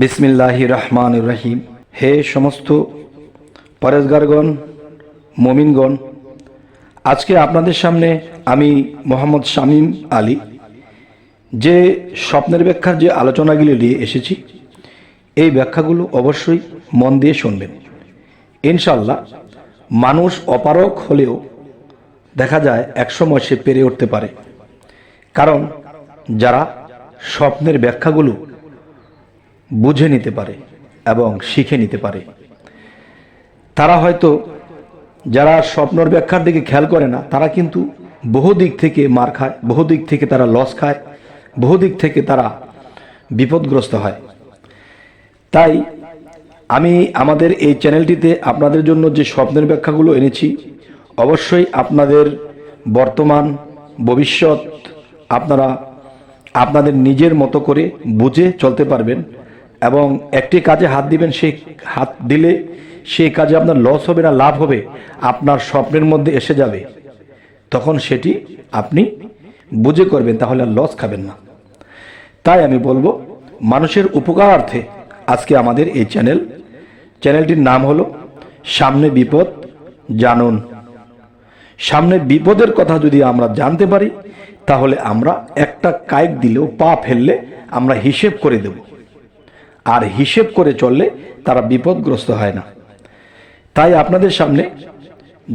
বিসমিল্লাহি রহমান রহিম। হে সমস্ত পরেজগারগণ মমিনগণ, আজকে আপনাদের সামনে আমি মোহাম্মদ শামীম আলী, যে স্বপ্নের ব্যাখ্যার যে আলোচনাগুলি নিয়ে এসেছি, এই ব্যাখ্যাগুলো অবশ্যই মন দিয়ে শুনবেন। ইনশাল্লাহ মানুষ অপারক হলেও দেখা যায় একসময় সে পেরে উঠতে পারে। কারণ যারা স্বপ্নের ব্যাখ্যাগুলো বুঝে নিতে পারে এবং শিখে নিতে পারে। তারা হয়তো যারা স্বপ্নর ব্যাখ্যার দিকে খেয়াল করে না, তারা কিন্তু বহু দিক থেকে মার খায়, বহু দিক থেকে তারা লস খায়, বহু দিক থেকে তারা বিপদগ্রস্ত হয়। তাই আমি আমাদের এই চ্যানেলটিতে আপনাদের জন্য যে স্বপ্নের ব্যাখ্যাগুলো এনেছি, অবশ্যই আপনাদের বর্তমান, ভবিষ্যৎ আপনারা আপনাদের নিজের মতো করে বুঝে চলতে পারবেন। এবং একটি কাজে হাত দিবেন, সেই হাত দিলে সেই কাজে আপনার লস হবে না, লাভ হবে, আপনার স্বপ্নের মধ্যে এসে যাবে। তখন সেটি আপনি বুঝে করবেন, তাহলে আর লস খাবেন না। তাই আমি বলব, মানুষের উপকারার্থে আজকে আমাদের এই চ্যানেল চ্যানেলটির নাম হলো সামনে বিপদ জানুন। সামনে বিপদের কথা যদি আমরা জানতে পারি, তাহলে আমরা একটা কায়েক দিলেও পা ফেললে আমরা হিসেব করে দেব। আর হিসেব করে চললে তারা বিপদগ্রস্ত হয় না। তাই আপনাদের সামনে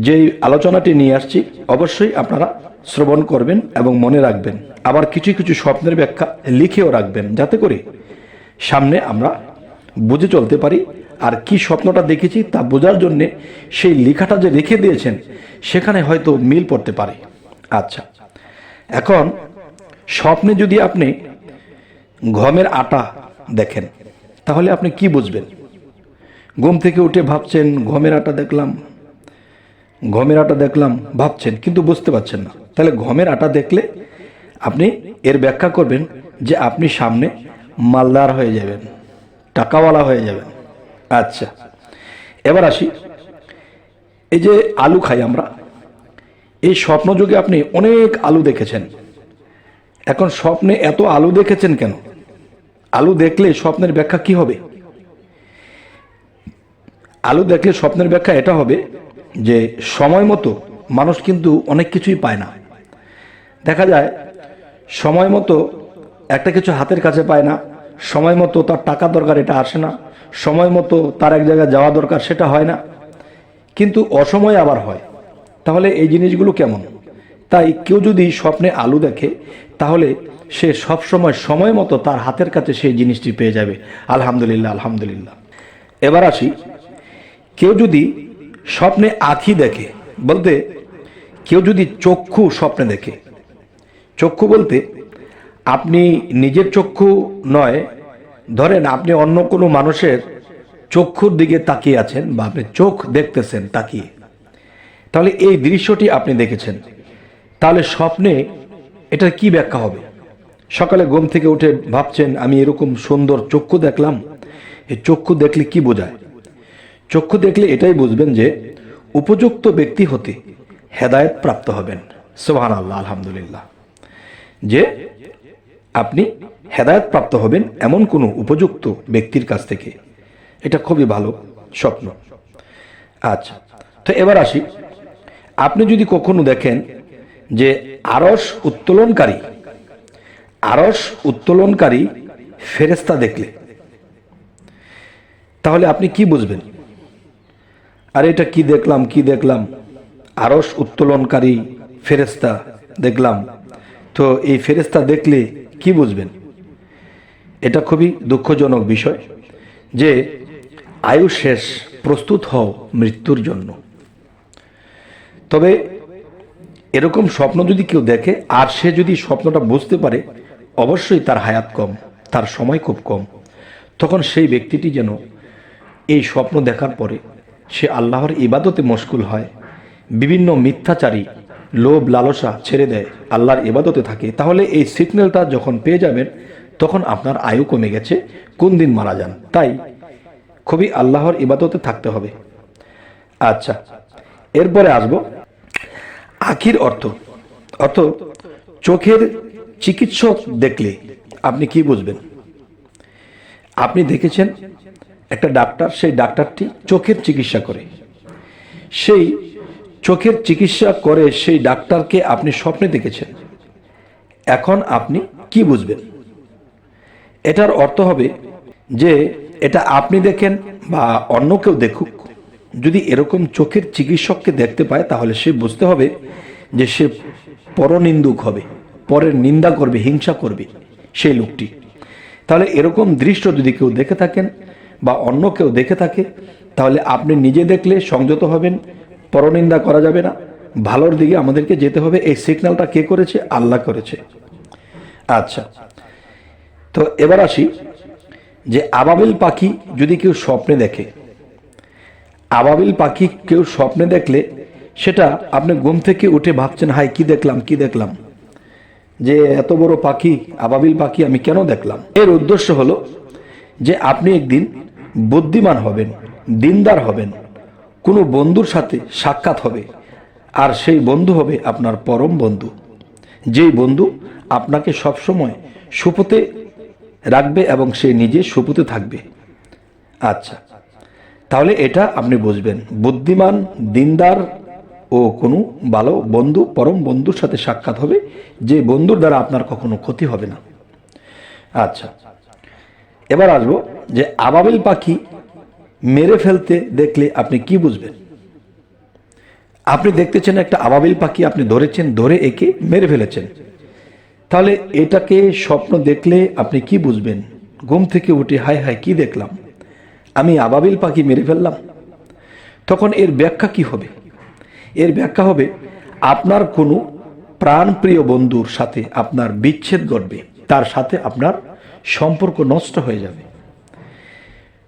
যেই আলোচনাটি নিয়ে আসছি, অবশ্যই আপনারা শ্রবণ করবেন এবং মনে রাখবেন। আবার কিছু কিছু স্বপ্নের ব্যাখ্যা লিখেও রাখবেন, যাতে করে সামনে আমরা বুঝে চলতে পারি আর কি স্বপ্নটা দেখেছি তা বোঝার জন্যে সেই লেখাটা যে রেখে দিয়েছেন, সেখানে হয়তো মিল পড়তে পারে। আচ্ছা এখন স্বপ্নে যদি আপনি ঘমের আটা দেখেন তাহলে আপনি কি বুঝবেন? ঘুম থেকে উঠে ভাবছেন গমের আটা দেখলাম গমের আটা দেখলাম, ভাবছেন, কিন্তু বুঝতে পারছেন না। তাহলে গমের আটা দেখলে আপনি এর ব্যাখ্যা করবেন যে আপনি সামনে মালদার হয়ে যাবেন, টাকাওয়ালা হয়ে যাবেন। আচ্ছা এবার আসি। এই যে আলু খাই আমরা, এই স্বপ্নযুগে আপনি অনেক আলু দেখেছেন। এখন স্বপ্নে এত আলু দেখেছেন কেন? আলু দেখলে স্বপ্নের ব্যাখ্যা কি হবে? আলু দেখলে স্বপ্নের ব্যাখ্যা এটা হবে যে সময় মতো মানুষ কিন্তু অনেক কিছুই পায় না। দেখা যায় সময় মতো একটা কিছু হাতের কাছে পায় না, সময় মতো তার টাকা দরকার এটা আসে না, সময় মতো তার এক জায়গায় যাওয়া দরকার সেটা হয় না। কিন্তু অসময় আবার হয়। তাহলে এই জিনিসগুলো কেমন? তাই কেউ যদি স্বপ্নে আলু দেখে তাহলে সে সব সময় সময় মতো তার হাতের কাছে সেই জিনিসটি পেয়ে যাবে। আলহামদুলিল্লাহ আলহামদুলিল্লাহ। এবার আসি, কেউ যদি স্বপ্নে আঁখি দেখে, বলতে কেউ যদি চক্ষু স্বপ্নে দেখে, চক্ষু বলতে আপনি নিজের চক্ষু নয়, ধরেন আপনি অন্য কোনো মানুষের চক্ষুর দিকে তাকিয়ে আছেন বা আপনি চোখ দেখতেছেন তাকিয়ে, তাহলে এই দৃশ্যটি আপনি দেখেছেন। তাহলে স্বপ্নে এটা কি ব্যাখ্যা হবে? সকালে ঘুম থেকে উঠে ভাবছেন, আমি এরকম সুন্দর চক্ষু দেখলাম এই চক্ষু দেখলে কি বোঝায়? চক্ষু দেখলে এটাই বুঝবেন যে, উপযুক্ত ব্যক্তি হতে হেদায়ত প্রাপ্ত হবেন। সোহান আল্লাহ আলহামদুলিল্লাহ। যে আপনি হেদায়ত প্রাপ্ত হবেন এমন কোনো উপযুক্ত ব্যক্তির কাছ থেকে, এটা খুবই ভালো স্বপ্ন। আচ্ছা তো এবার আসি। আপনি যদি কখনো দেখেন যে আরস উত্তোলনকারী আরস উত্তোলনকারী ফেরেস্তা দেখলে। তাহলে আপনি কি বুঝবেন? আর এটা কি দেখলাম কি দেখলাম? আরস উত্তোলনকারী ফেরেস্তা দেখলাম। তো এই ফেরেস্তা দেখলে কি বুঝবেন? এটা খুবই দুঃখজনক বিষয় যে আয়ু শেষ, প্রস্তুত হও মৃত্যুর জন্য। তবে এরকম স্বপ্ন যদি কেউ দেখে, আর সে যদি স্বপ্নটা বুঝতে পারে, অবশ্যই তার হায়াত কম, তার সময় খুব কম। তখন সেই ব্যক্তিটি যেন এই স্বপ্ন দেখার পরে সে আল্লাহর ইবাদতে মশগুল হয়, বিভিন্ন মিথ্যাচারী, লোভ, লালসা ছেড়ে দেয়, আল্লাহর ইবাদতে থাকে। তাহলে এই সিগন্যালটা যখন পেয়ে যাবেন, তখন আপনার আয়ু কমে গেছে, কোন দিন মারা যান। তাই খুবই আল্লাহর ইবাদতে থাকতে হবে। আচ্ছা এরপরে আসব। আখির অর্থ। অর্থ, চোখের চিকিৎসক দেখলে আপনি কি বুঝবেন? আপনি দেখেছেন একটা ডাক্তার, সেই ডাক্তারটি চোখের চিকিৎসা করে। সেই চোখের চিকিৎসা করে সেই ডাক্তারকে আপনি স্বপ্নে দেখেছেন। এখন আপনি কি বুঝবেন? এটার অর্থ হবে যে এটা আপনি দেখেন বা অন্য কেউ দেখুক। যদি এরকম চোখের চিকিৎসককে দেখতে পায়, তাহলে সে বুঝতে হবে যে সে পরনিন্দুক হবে, পরের নিন্দা করবে, হিংসা করবে সেই লোকটি। তাহলে এরকম দৃশ্য যদি কেউ দেখে থাকেন বা অন্য কেউ দেখে থাকে, তাহলে আপনি নিজে দেখলে সংযত হবেন, পরনিন্দা করা যাবে না। ভালোর দিকে আমাদেরকে যেতে হবে, এই সিগন্যালটা কে করেছে? আল্লাহ করেছে। আচ্ছা তো এবার আসি যে আবাবিল পাখি যদি কেউ স্বপ্নে দেখে আবাবিল পাখি কেউ স্বপ্নে দেখলে সেটা আপনি ঘুম থেকে উঠে ভাবছেন হাই কি দেখলাম কি দেখলাম? যে এত বড় পাখি, আবাবিল পাখি আমি কেন দেখলাম? এর উদ্দেশ্য হলো যে আপনি একদিন বুদ্ধিমান হবেন, দিনদার হবেন, কোনো বন্ধুর সাথে সাক্ষাৎ হবে, আর সেই বন্ধু হবে আপনার পরম বন্ধু। যেই বন্ধু আপনাকে সবসময় সুপথে রাখবে এবং সে নিজে সুপথে থাকবে। আচ্ছা তাহলে এটা আপনি বুঝবেন। বুদ্ধিমান, দিনদার ও কোনো ভালো বন্ধু, পরম বন্ধুর সাথে সাক্ষাৎ হবে, যে বন্ধুর দ্বারা আপনার কখনো ক্ষতি হবে না। আচ্ছা। এবার আসব যে আবাবিল পাখি মেরে ফেলতে দেখলে আপনি কি বুঝবেন? আপনি দেখতেছেন একটা আবাবিল পাখি আপনি ধরেছেন, ধরে একে মেরে ফেলেছেন। তাহলে এটাকে স্বপ্ন দেখলে আপনি কি বুঝবেন? ঘুম থেকে উঠে হায় হায় কি দেখলাম? আমি আবাবিল পাখি মেরে ফেললাম। তখন এর ব্যাখ্যা কি হবে? এর ব্যাখ্যা হবে, আপনার কোনো প্রাণপ্রিয় বন্ধুর সাথে আপনার বিচ্ছেদ ঘটবে, তার সাথে আপনার সম্পর্ক নষ্ট হয়ে যাবে।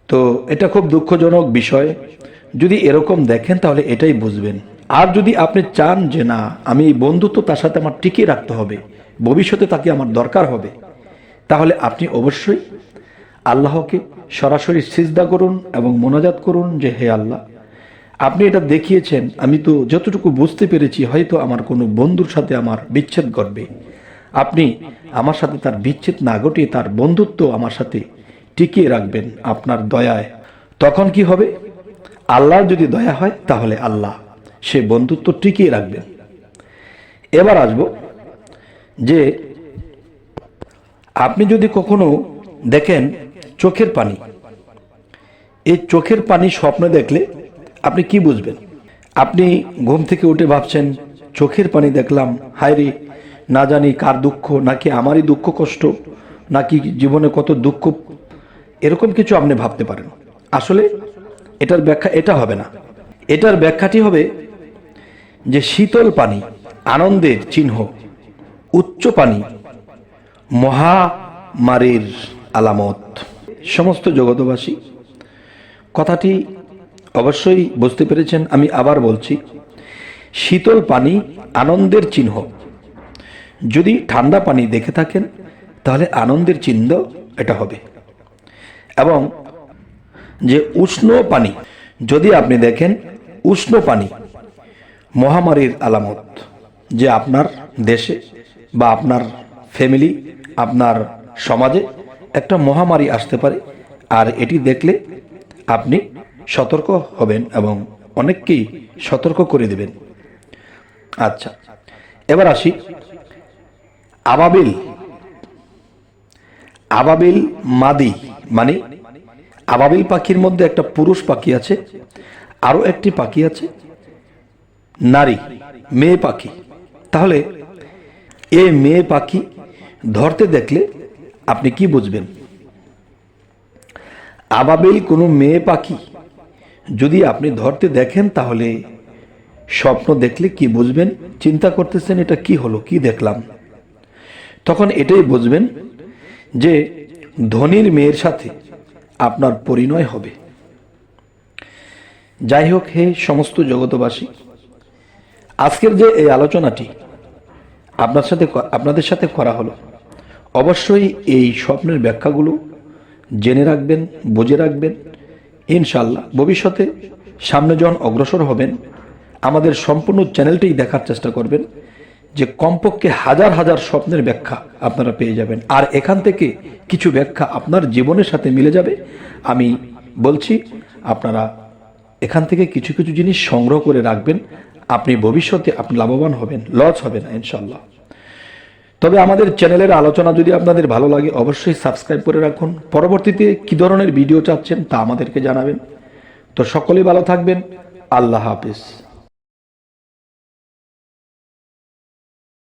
তো এটা খুব দুঃখজনক বিষয়। যদি এরকম দেখেন, তাহলে এটাই বুঝবেন। আর যদি আপনি চান যে না, আমি এই বন্ধুত্ব তার সাথে আমার টিকিয়ে রাখতে হবে, ভবিষ্যতে তাকে আমার দরকার হবে, তাহলে আপনি অবশ্যই আল্লাহকে সরাসরি সিজদা করুন এবং মোনাজাত করুন যে হে আল্লাহ, আপনি এটা দেখিয়েছেন, আমি তো যতটুকু বুঝতে পেরেছি, হয়তো আমার কোনো বন্ধুর সাথে আমার বিচ্ছেদ ঘটবে। আপনি আমার সাথে তার বিচ্ছেদ না ঘটিয়ে তার বন্ধুত্ব আমার সাথে টিকিয়ে রাখবেন আপনার দয়ায়। তখন কি হবে? আল্লাহর যদি দয়া হয়, তাহলে আল্লাহ সে বন্ধুত্ব টিকিয়ে রাখবেন। এবার আসব যে, আপনি যদি কখনো দেখেন চোখের পানি। এই চোখের পানি স্বপ্নে দেখলে আপনি কি বুঝবেন? আপনি ঘুম থেকে উঠে ভাবছেন, চোখের পানি দেখলাম, হায় রে, না জানি কার দুঃখ, নাকি আমারই দুঃখ কষ্ট, নাকি জীবনে কত দুঃখ। এরকম কিছু আপনি ভাবতে পারেন। আসলে এটার ব্যাখ্যা, এটা হবে না। এটার ব্যাখ্যাটি হবে যে শীতল পানি, আনন্দের চিহ্ন, উচ্চ পানি মহামারীর আলামত। সমস্ত জগতবাসী কথাটি অবশ্যই বুঝতে পেরেছেন, আমি আবার বলছি, শীতল পানি আনন্দের চিহ্ন। যদি ঠান্ডা পানি দেখে থাকেন, তাহলে আনন্দের চিহ্ন এটা হবে। এবং যে উষ্ণ পানি, যদি আপনি দেখেন, উষ্ণ পানি, মহামারীর আলামত, যে আপনার দেশে বা আপনার ফ্যামিলি আপনার সমাজে একটা মহামারী আসতে পারে, আর এটি দেখলে আপনি সতর্ক হবেন এবং অনেককেই সতর্ক করে দেবেন। আচ্ছা এবার আসি আবাবিল আবাবিল মাদি মানে আবাবিল পাখির মধ্যে একটা পুরুষ পাখি আছে, আরও একটি পাখি আছে, নারী, মেয়ে পাখি। তাহলে এ মেয়ে পাখি ধরতে দেখলে আপনি কি বুঝবেন? আবাবিল কোনো মেয়ে পাখি? যদি আপনি ধরতে দেখেন তাহলে স্বপ্ন দেখলে কি বুঝবেন? চিন্তা করতেছেন এটা কি হলো, কি দেখলাম? তখন এটাই বুঝবেন যে ধনির মেয়ের সাথে আপনার পরিণয় হবে। যাই হোক হে সমস্ত জগতবাসী আজকের যে এই আলোচনাটি আপনার সাথে আপনাদের সাথে করা হলো অবশ্যই এই স্বপ্নের ব্যাখ্যাগুলো জেনে রাখবেন, বুঝে রাখবেন। ইনশাল্লাহ ভবিষ্যতে সামনে যখন অগ্রসর হবেন, আমাদের সম্পূর্ণ চ্যানেলটি দেখার চেষ্টা করবেন যে কমপক্ষে হাজার হাজার স্বপ্নের ব্যাখ্যা আপনারা পেয়ে যাবেন। আর এখান থেকে কিছু ব্যাখ্যা আপনার জীবনের সাথে মিলে যাবে। আমি বলছি, আপনারা এখান থেকে কিছু কিছু জিনিস সংগ্রহ করে রাখবেন। আপনি ভবিষ্যতে আপনি লাভবান হবেন, লস হবে না ইনশাল্লাহ তবে আমাদের চ্যানেলের আলোচনা যদি আপনাদের ভালো লাগে, অবশ্যই সাবস্ক্রাইব করে রাখুন। পরবর্তীতে কী ধরনের ভিডিও চাচ্ছেন তা আমাদেরকে জানাবেন। তো সকলেই ভালো থাকবেন। আল্লাহ হাফিজ।